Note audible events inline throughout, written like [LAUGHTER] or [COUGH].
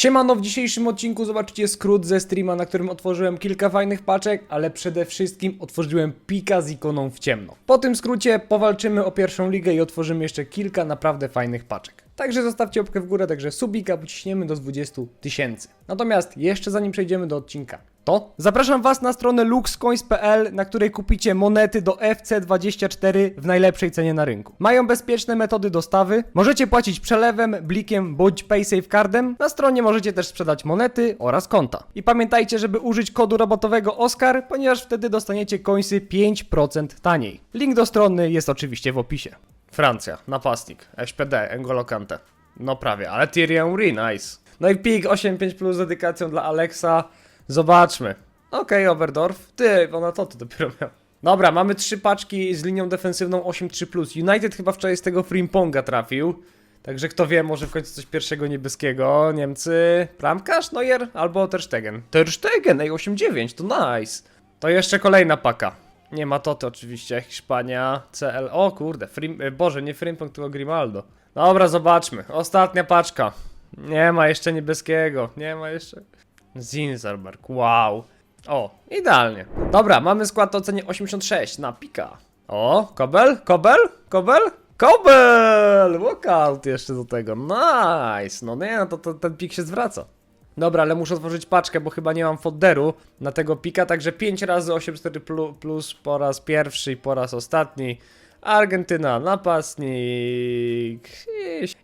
Siemano, w dzisiejszym odcinku zobaczycie skrót ze streama, na którym otworzyłem kilka fajnych paczek, ale przede wszystkim otworzyłem pika z ikoną w ciemno. Po tym skrócie powalczymy o pierwszą ligę i otworzymy jeszcze kilka naprawdę fajnych paczek. Także zostawcie łapkę w górę, także subika pociśniemy do 20 tysięcy. Natomiast jeszcze zanim przejdziemy do odcinka, to zapraszam Was na stronę luxcoins.pl, na której kupicie monety do FC24 w najlepszej cenie na rynku. Mają bezpieczne metody dostawy, możecie płacić przelewem, blikiem bądź PaySafeCardem. Na stronie możecie też sprzedać monety oraz konta. I pamiętajcie, żeby użyć kodu rabatowego OSCAR, ponieważ wtedy dostaniecie coinsy 5% taniej. Link do strony jest oczywiście w opisie. Francja, napastnik, SPD, N'Golo Kante. No prawie, ale Thierry Henry, nice. No i pik 8.5 plus z dedykacją dla Alexa. Zobaczmy. Okej, Oberdorf. Ty, ona to, to dopiero miał. Dobra, mamy trzy paczki z linią defensywną 8.3 plus. United chyba wczoraj z tego Frimponga trafił. Także kto wie, może w końcu coś pierwszego niebieskiego. Niemcy, Bramkarz, Neuer albo Ter Stegen. Ter Stegen, ej, 8.9, to nice. To jeszcze kolejna paka. Nie ma Toty oczywiście, Hiszpania, CL, o kurde, Frim, e, Boże, nie Frimpong, tylko Grimaldo. Dobra, zobaczmy, ostatnia paczka. Nie ma jeszcze niebieskiego, nie ma jeszcze... Zinzerberg, wow. O, idealnie. Dobra, mamy skład ocenie 86 na pika. O, Kobel, Kobel, Kobel, Kobel! Walkout jeszcze do tego, nice. No nie, no to, to ten pik się zwraca. Dobra, ale muszę otworzyć paczkę, bo chyba nie mam folderu na tego pika, także 5 razy 8-4 plu- plus po raz pierwszy i po raz ostatni. Argentyna, napastnik.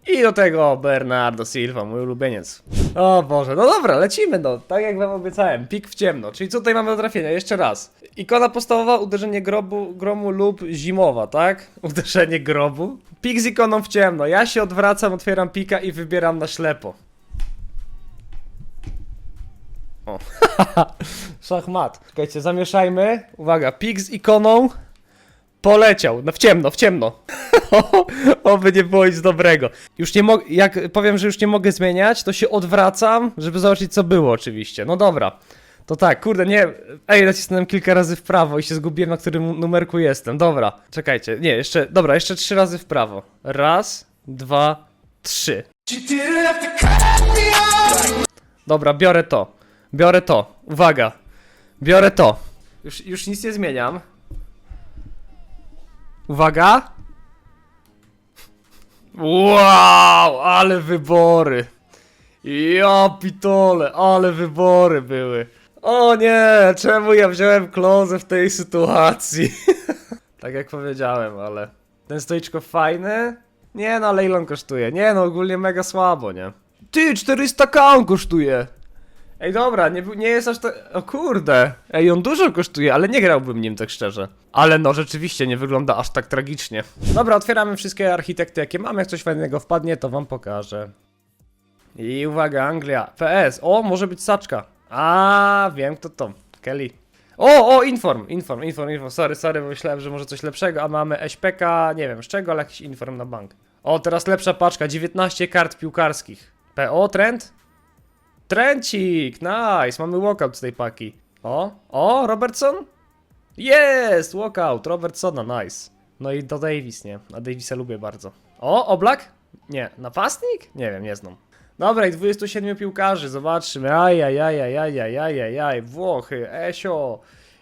I- do tego Bernardo Silva, mój ulubieniec. O Boże, no dobra, lecimy no. Tak jak wam obiecałem, pik w ciemno. Czyli co tutaj mamy do trafienia? Jeszcze raz. Ikona podstawowa, uderzenie grobu, gromu lub zimowa, tak? Uderzenie grobu. Pik z ikoną w ciemno. Ja się odwracam, otwieram pika i wybieram na ślepo. O. [LAUGHS] Szachmat. Czekajcie, zamieszajmy. Uwaga, pik z ikoną. Poleciał. No w ciemno, w ciemno. [LAUGHS] Oby nie było nic dobrego. Już nie mogę, jak powiem, że już nie mogę zmieniać, to się odwracam, żeby zobaczyć co było oczywiście. No dobra. To tak, kurde, nie. Ej, nacisnąłem kilka razy w prawo i się zgubiłem, na którym numerku jestem. Dobra, czekajcie. Nie, jeszcze, dobra, jeszcze trzy razy w prawo. Raz, dwa, trzy. Dobra, biorę to. Biorę to. Uwaga. Biorę to. Już, już nic nie zmieniam. Uwaga. Wow, ale wybory. Ja pitole, ale wybory były. O nie, czemu ja wziąłem klozę w tej sytuacji? [LAUGHS] tak jak powiedziałem, ale ten stoiczko fajny? Nie no, ale ile on kosztuje? Nie no, ogólnie mega słabo, nie? Ty, 400 k on kosztuje! Ej, dobra, nie, nie jest aż tak... O kurde! Ej, on dużo kosztuje, ale nie grałbym nim tak szczerze. Ale no, rzeczywiście nie wygląda aż tak tragicznie. Dobra, otwieramy wszystkie architekty, jakie mam. Jak coś fajnego wpadnie, to wam pokażę. I uwaga, Anglia. PS. O, może być saczka. A, wiem kto to. Kelly. O, o, inform, inform, inform, inform. Sorry, sorry, bo myślałem, że może coś lepszego, a mamy SPK, nie wiem z czego, ale jakiś inform na bank. O, teraz lepsza paczka, 19 kart piłkarskich. PO, trend? Trencik, nice, mamy walkout z tej paki. O, o, Robertson? Jest, walkout, Robertsona, nice. No i do Davis, nie? A Davisa lubię bardzo. O, Oblak? Nie, napastnik? Nie wiem, nie znam. Dobra, i 27 piłkarzy, zobaczmy. Ajajajajajajajajaj, Włochy, Esio,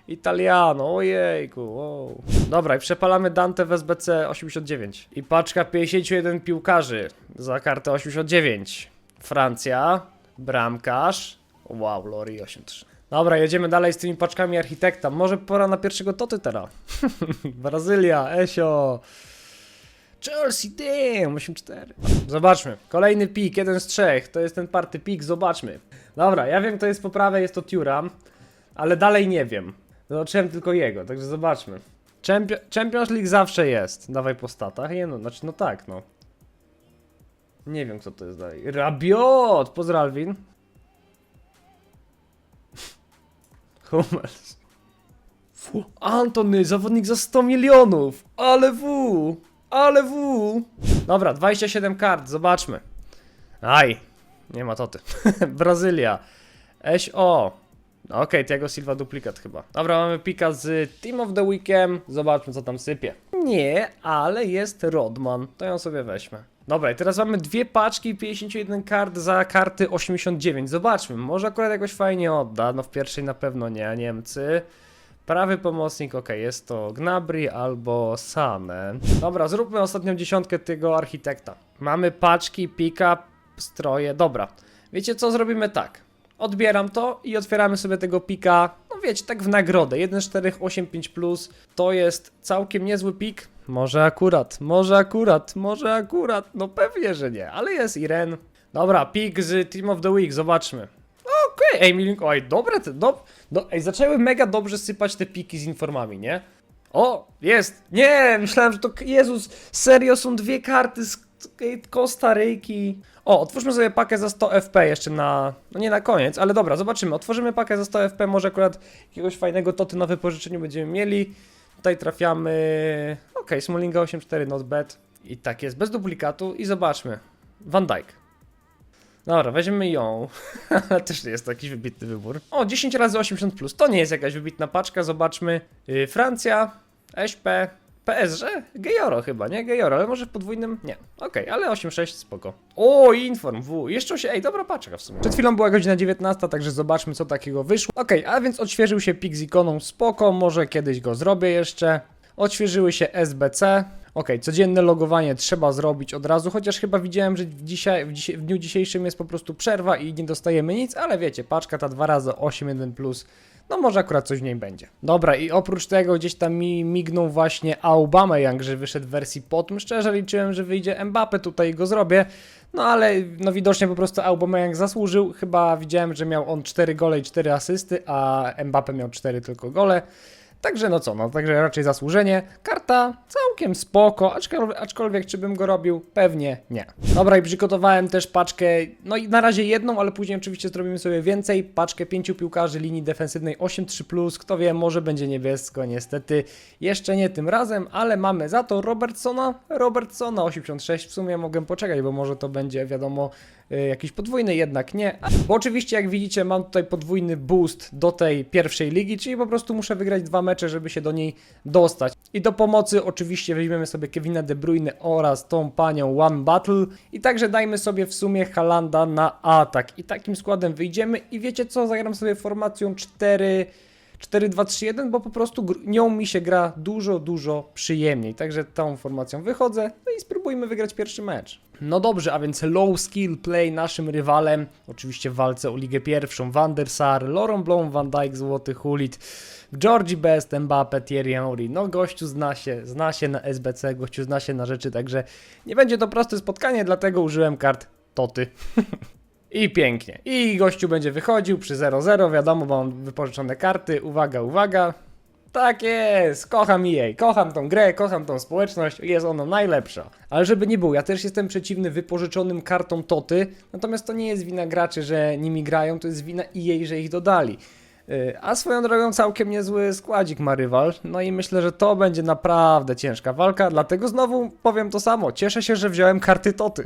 Italiano, ojejku, wow. Dobra, i przepalamy Dante w SBC 89. I paczka 51 piłkarzy za kartę 89. Francja, bramkarz. Wow, Lori 83. Dobra, jedziemy dalej z tymi paczkami architekta. Może pora na pierwszego toty teraz. [LAUGHS] Brazylia, Esio. Chelsea, damn, 8-4. Zobaczmy. Kolejny pik, jeden z trzech. To jest ten party pik, zobaczmy. Dobra, ja wiem, kto jest po prawej, jest to Turam, ale dalej nie wiem. Zobaczyłem tylko jego, także zobaczmy. Champion, Champions League zawsze jest. Dawaj po statach. Nie no, znaczy, no tak, no. Nie wiem, kto to jest dalej. Rabiot! Pozdro, Alvin. [LAUGHS] Hummels. Fu, Antony, zawodnik za 100 milionów! Ale W! Ale W! Dobra, 27 kart, zobaczmy. Aj, nie ma toty. [LAUGHS] Brazylia. SO. Okej, tego Silva duplikat chyba. Dobra, mamy pika z Team of the Weekend. Zobaczmy, co tam sypie. Nie, ale jest Rodman. To ją sobie weźmę. Dobra, i teraz mamy dwie paczki 51 kart za karty 89. Zobaczmy, może akurat jakoś fajnie odda. No w pierwszej na pewno nie, Niemcy. Prawy pomocnik, ok, jest to Gnabry albo Sane. Dobra, zróbmy ostatnią dziesiątkę tego architekta. Mamy paczki, pick-up, stroje, dobra. Wiecie co, zrobimy tak. Odbieram to i otwieramy sobie tego pika, wiecie, tak w nagrodę. 1, 4, 8, 5 plus. To jest całkiem niezły pik. Może akurat, może akurat, może akurat. No pewnie, że nie, ale jest Iren. Dobra, pik z Team of the Week, zobaczmy. Okej, ej, Milink, oj, dobre te, do, do, ej, zaczęły mega dobrze sypać te piki z informami, nie? O, jest, nie, myślałem, że to, Jezus, serio, są dwie karty z Kostaryki. O, otwórzmy sobie pakę za 100 FP jeszcze na, no nie na koniec, ale dobra, zobaczymy, otworzymy pakę za 100 FP, może akurat jakiegoś fajnego toty na wypożyczeniu będziemy mieli. Tutaj trafiamy, okej, Smallinga 8.4, not bad. I tak jest, bez duplikatu i zobaczmy. Van Dijk. Dobra, weźmiemy ją. [LAUGHS] Też nie jest to jakiś wybitny wybór. O, 10 razy 80 plus. To nie jest jakaś wybitna paczka. Zobaczmy. Yy, Francja, SP, PSG, Gejoro chyba, nie? Gejoro, ale może w podwójnym? Nie. Okej, ale 8-6 spoko. O, Inform W. Jeszcze się. Ej, dobra paczka w sumie. Przed chwilą była godzina 19, także zobaczmy co takiego wyszło. Okej, a więc odświeżył się pik z ikoną spoko. Może kiedyś go zrobię jeszcze. Odświeżyły się SBC. Ok, codzienne logowanie trzeba zrobić od razu, chociaż chyba widziałem, że dzisiaj, w, dzisiaj, w dniu dzisiejszym jest po prostu przerwa i nie dostajemy nic, ale wiecie, paczka ta 2 razy 8.1 plus, no może akurat coś w niej będzie. Dobra, i oprócz tego gdzieś tam mi mignął właśnie Aubameyang, że wyszedł w wersji potom. Szczerze liczyłem, że wyjdzie Mbappe, tutaj go zrobię, no ale no widocznie po prostu Aubameyang zasłużył. Chyba widziałem, że miał on 4 gole i 4 asysty, a Mbappe miał 4 tylko gole. Także no co, no także raczej zasłużenie. Karta całkiem spoko, aczkolwiek, aczkolwiek czy bym go robił? Pewnie nie. Dobra i przygotowałem też paczkę, no i na razie jedną, ale później oczywiście zrobimy sobie więcej. Paczkę pięciu piłkarzy linii defensywnej 8-3+, kto wie, może będzie niebiesko, niestety jeszcze nie tym razem, ale mamy za to Robertsona, Robertsona 86, w sumie mogę poczekać, bo może to będzie wiadomo jakiś podwójny, jednak nie. Bo oczywiście jak widzicie mam tutaj podwójny boost do tej pierwszej ligi, czyli po prostu muszę wygrać dwa mecze, żeby się do niej dostać. I do pomocy oczywiście weźmiemy sobie Kevina De Bruyne oraz tą panią One Battle i także dajmy sobie w sumie Halanda na atak. I takim składem wyjdziemy i wiecie co, zagram sobie formacją 4... 4-2-3-1, bo po prostu nią mi się gra dużo, dużo przyjemniej. Także tą formacją wychodzę, no i spróbujmy wygrać pierwszy mecz. No dobrze, a więc low skill play naszym rywalem, oczywiście w walce o ligę pierwszą, Van der Sar, Laurent Blanc, Van Dijk, Złoty Hulit, Georgie Best, Mbappe, Thierry Henry. No gościu zna się, zna się na SBC, gościu zna się na rzeczy, także nie będzie to proste spotkanie, dlatego użyłem kart Toty. [LAUGHS] I pięknie. I gościu będzie wychodził przy 0-0, wiadomo, bo mam wypożyczone karty. Uwaga, uwaga. Tak jest, kocham EA, kocham tą grę, kocham tą społeczność, jest ona najlepsza. Ale żeby nie było, ja też jestem przeciwny wypożyczonym kartom Toty, natomiast to nie jest wina graczy, że nimi grają, to jest wina EA, że ich dodali. Yy, A swoją drogą całkiem niezły składzik ma rywal, no i myślę, że to będzie naprawdę ciężka walka, dlatego znowu powiem to samo, cieszę się, że wziąłem karty Toty.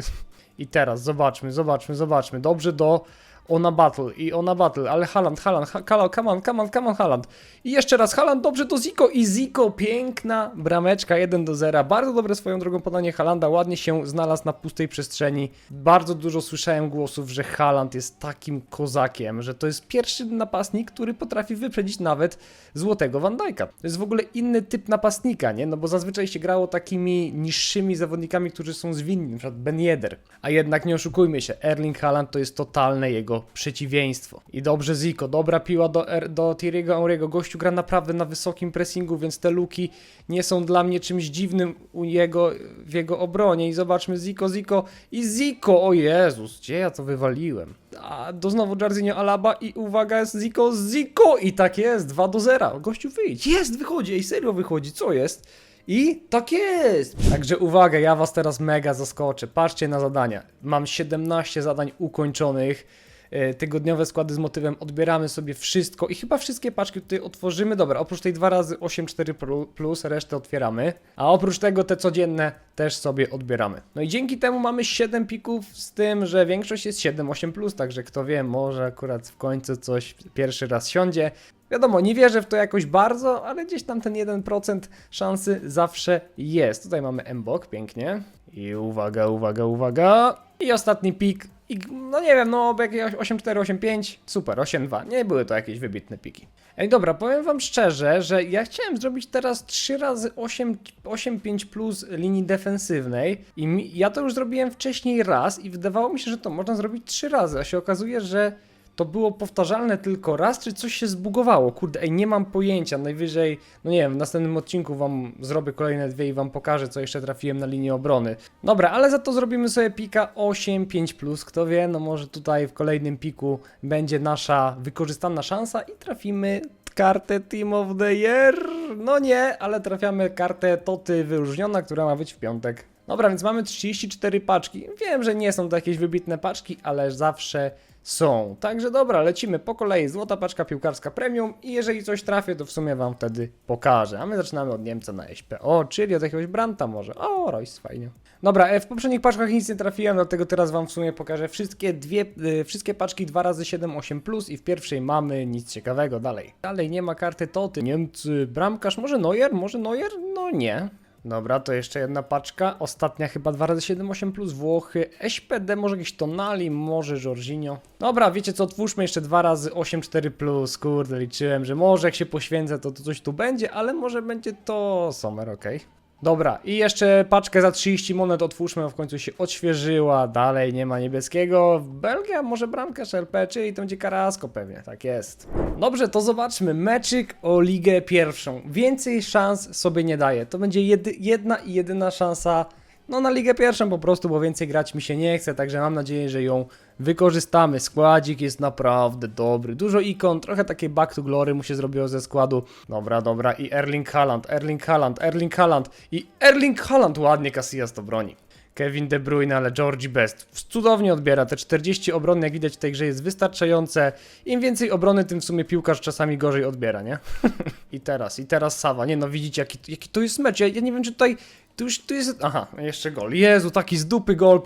I teraz zobaczmy, zobaczmy, zobaczmy. Dobrze do Ona Battle i Ona Battle, ale Haland, Haland, ha, Kalo, come on, come on, come on, Haland. I jeszcze raz Haland, dobrze do Ziko i Ziko, piękna brameczka 1 do 0. Bardzo dobre swoją drogą podanie Halanda, ładnie się znalazł na pustej przestrzeni. Bardzo dużo słyszałem głosów, że Haland jest takim kozakiem, że to jest pierwszy napastnik, który potrafi wyprzedzić nawet złotego Van Dijk'a. To jest w ogóle inny typ napastnika, nie? No bo zazwyczaj się grało takimi niższymi zawodnikami, którzy są zwinni, przykład Ben Yedder. A jednak nie oszukujmy się, Erling Haaland to jest totalne jego przeciwieństwo. I dobrze Zico, dobra piła do, do Thierry'ego Henry'ego. Gościu gra naprawdę na wysokim pressingu, więc te luki nie są dla mnie czymś dziwnym u jego, w jego obronie. I zobaczmy Zico, Zico i Zico, o Jezus, gdzie ja to wywaliłem? A do znowu Jarzinho Alaba i uwaga, Zico, Zico i tak jest, 2 do 0. Gościu wyjdź, jest, wychodzi, ej serio wychodzi, co jest? I tak jest! Także uwaga, ja was teraz mega zaskoczę. Patrzcie na zadania. Mam 17 zadań ukończonych. E, tygodniowe składy z motywem, odbieramy sobie wszystko i chyba wszystkie paczki tutaj otworzymy. Dobra, oprócz tej 2 razy 8,4 plu- plus, resztę otwieramy. A oprócz tego te codzienne też sobie odbieramy. No i dzięki temu mamy 7 pików, z tym, że większość jest 7-8 plus, także kto wie, może akurat w końcu coś pierwszy raz siądzie. Wiadomo, nie wierzę w to jakoś bardzo, ale gdzieś tam ten 1% szansy zawsze jest. Tutaj mamy M-Bok, pięknie. I uwaga, uwaga, uwaga. I ostatni pik. I, no nie wiem, no jakieś 8,4, 8,5, super, 8,2. Nie były to jakieś wybitne piki. Ej, dobra, powiem wam szczerze, że ja chciałem zrobić teraz 3 razy 8, 8,5 plus linii defensywnej i mi, ja to już zrobiłem wcześniej raz i wydawało mi się, że to można zrobić 3 razy, a się okazuje, że to było powtarzalne tylko raz, czy coś się zbugowało? Kurde, ej, nie mam pojęcia. Najwyżej, no nie wiem, w następnym odcinku wam zrobię kolejne dwie i wam pokażę, co jeszcze trafiłem na linię obrony. Dobra, ale za to zrobimy sobie pika 8, 5 plus. Kto wie, no może tutaj w kolejnym piku będzie nasza wykorzystana szansa i trafimy kartę Team of the Year. No nie, ale trafiamy kartę Toty wyróżniona, która ma być w piątek. Dobra, więc mamy 34 paczki. Wiem, że nie są to jakieś wybitne paczki, ale zawsze są. Także dobra, lecimy po kolei. Złota paczka piłkarska premium i jeżeli coś trafię, to w sumie wam wtedy pokażę. A my zaczynamy od Niemca na SPO, czyli od jakiegoś Branta może. O, Royce, fajnie. Dobra, e, w poprzednich paczkach nic nie trafiłem, dlatego teraz wam w sumie pokażę wszystkie dwie, e, wszystkie paczki 2 razy 7 8 plus i w pierwszej mamy nic ciekawego dalej. Dalej nie ma karty Toty. Niemcy, bramkarz, może Neuer, może Neuer? No nie. Dobra, to jeszcze jedna paczka. Ostatnia chyba 2 razy 7 8 plus Włochy. SPD, może jakiś Tonali, może Jorginho. Dobra, wiecie co, otwórzmy jeszcze 2 razy 8 4 plus. Kurde, liczyłem, że może jak się poświęcę, to, to coś tu będzie, ale może będzie to Sommer, okej. Dobra, i jeszcze paczkę za 30 monet otwórzmy, w końcu się odświeżyła. Dalej nie ma niebieskiego. Belgia, może bramkarz LP, czyli to będzie Karasko pewnie, tak jest. Dobrze, to zobaczmy. Meczyk o Ligę Pierwszą. Więcej szans sobie nie daje. To będzie jedy, jedna i jedyna szansa no na Ligę Pierwszą po prostu, bo więcej grać mi się nie chce, także mam nadzieję, że ją wykorzystamy. Składzik jest naprawdę dobry. Dużo ikon, trochę takie back to glory mu się zrobiło ze składu. Dobra, dobra. I Erling Haaland, Erling Haaland, Erling Haaland i Erling Haaland ładnie Casillas to broni. Kevin De Bruyne, ale Georgie Best cudownie odbiera. Te 40 obron, jak widać w tej grze, jest wystarczające. Im więcej obrony, tym w sumie piłkarz czasami gorzej odbiera, nie? [LAUGHS] I teraz, i teraz Sawa. Nie no, widzicie, jaki, jaki to jest mecz. Ja, ja nie wiem, czy tutaj. Tu już tu jest. Aha, jeszcze gol. Jezu, taki z dupy gol.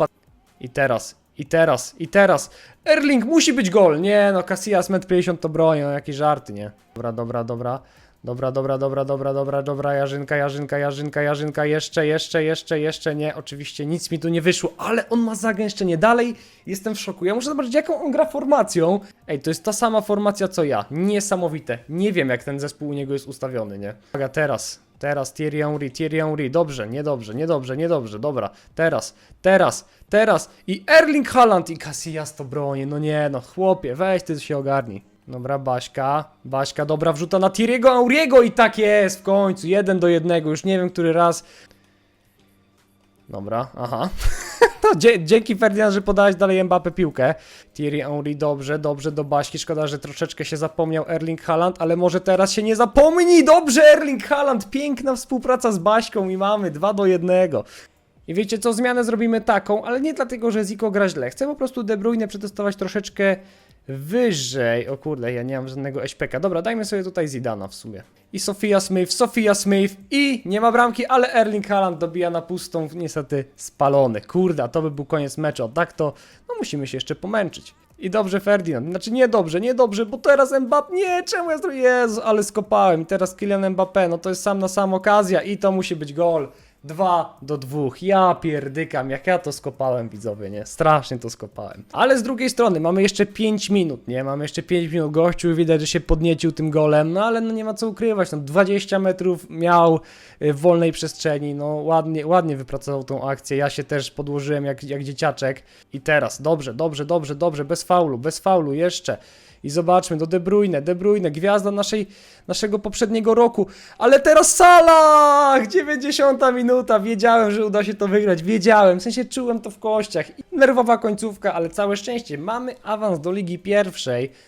I teraz, i teraz, i teraz. Erling musi być gol. Nie no, Casillas metr 50 to broni, no jakieś żarty, nie? Dobra, dobra, dobra. Dobra, dobra, dobra, dobra, dobra, dobra, Jarzynka, Jarzynka, Jarzynka, Jarzynka, jeszcze, jeszcze, jeszcze, jeszcze nie, oczywiście nic mi tu nie wyszło, ale on ma zagęszczenie, dalej jestem w szoku, ja muszę zobaczyć jaką on gra formacją. Ej, to jest ta sama formacja co ja, niesamowite, nie wiem jak ten zespół u niego jest ustawiony, nie? Uwaga, teraz, teraz, Thierry Henry, Thierry Henry, dobrze, niedobrze, niedobrze, niedobrze, dobra, teraz, teraz, teraz i Erling Haaland i Casillas to broni, no nie no, chłopie, weź ty się ogarnij. Dobra, Baśka. Baśka, dobra, wrzuta na Thierry'ego Auriego i tak jest w końcu. Jeden do jednego, już nie wiem, który raz. Dobra, aha. [LAUGHS] Dzie dzięki Ferdinand, że podałeś dalej Mbappé piłkę. Thierry Henry, dobrze, dobrze do Baśki. Szkoda, że troszeczkę się zapomniał Erling Haaland, ale może teraz się nie zapomni. Dobrze, Erling Haaland. Piękna współpraca z Baśką i mamy 2 do 1. I wiecie co, zmianę zrobimy taką, ale nie dlatego, że Ziko gra źle. Chcę po prostu De Bruyne przetestować troszeczkę wyżej. O kurde, ja nie mam żadnego SPK. Dobra, dajmy sobie tutaj Zidana w sumie. I Sofia Smith, Sofia Smith i nie ma bramki, ale Erling Haaland dobija na pustą, niestety spalony. Kurde, a to by był koniec meczu. Tak to, no musimy się jeszcze pomęczyć. I dobrze Ferdinand, znaczy nie dobrze, nie dobrze, bo teraz Mbappé, nie, czemu ja zrobiłem, Jezu, ale skopałem i teraz Kylian Mbappé, no to jest sam na sam okazja i to musi być gol. 2 do 2. Ja pierdykam, jak ja to skopałem, widzowie, nie? Strasznie to skopałem. Ale z drugiej strony mamy jeszcze 5 minut, nie? Mamy jeszcze 5 minut. Gościu widać, że się podniecił tym golem, no ale no nie ma co ukrywać. No 20 metrów miał y, w wolnej przestrzeni, no ładnie, ładnie wypracował tą akcję. Ja się też podłożyłem jak, jak dzieciaczek. I teraz, dobrze, dobrze, dobrze, dobrze, bez faulu, bez faulu, jeszcze. I zobaczmy, do De Bruyne, De Bruyne, gwiazda naszej, naszego poprzedniego roku. Ale teraz Salah! 90 minuta, wiedziałem, że uda się to wygrać, wiedziałem, w sensie czułem to w kościach. Nerwowa końcówka, ale całe szczęście, mamy awans do Ligi Pierwszej.